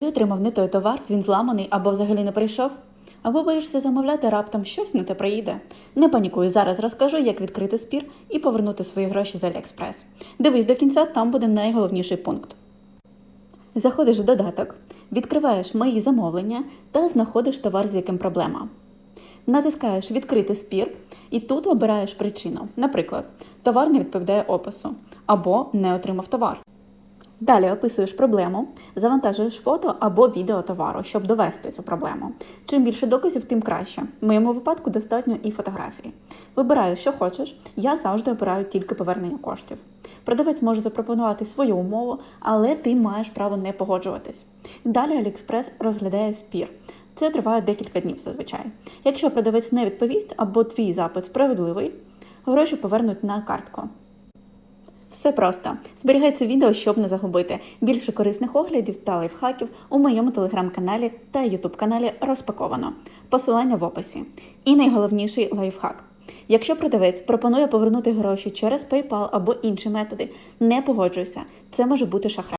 Ти отримав не той товар, він зламаний або взагалі не прийшов. Або боїшся замовляти раптом щось не те приїде. Не панікуй, зараз розкажу, як відкрити спір і повернути свої гроші з Aliexpress. Дивись до кінця, там буде найголовніший пункт. Заходиш в додаток, відкриваєш мої замовлення та знаходиш товар, з яким проблема. Натискаєш Відкрити спір і тут обираєш причину. Наприклад, товар не відповідає опису або не отримав товар. Далі описуєш проблему, завантажуєш фото або відео товару, щоб довести цю проблему. Чим більше доказів, тим краще. В моєму випадку достатньо і фотографії. Вибираю, що хочеш. Я завжди обираю тільки повернення коштів. Продавець може запропонувати свою умову, але ти маєш право не погоджуватись. Далі AliExpress розглядає спір. Це триває декілька днів зазвичай. Якщо продавець не відповість або твій запит справедливий, гроші повернуть на картку. Все просто. Зберігай це відео, щоб не загубити. Більше корисних оглядів та лайфхаків у моєму телеграм-каналі та ютуб каналі розпаковано. Посилання в описі. І найголовніший лайфхак. Якщо продавець пропонує повернути гроші через PayPal або інші методи, не погоджуйся. Це може бути шахрай.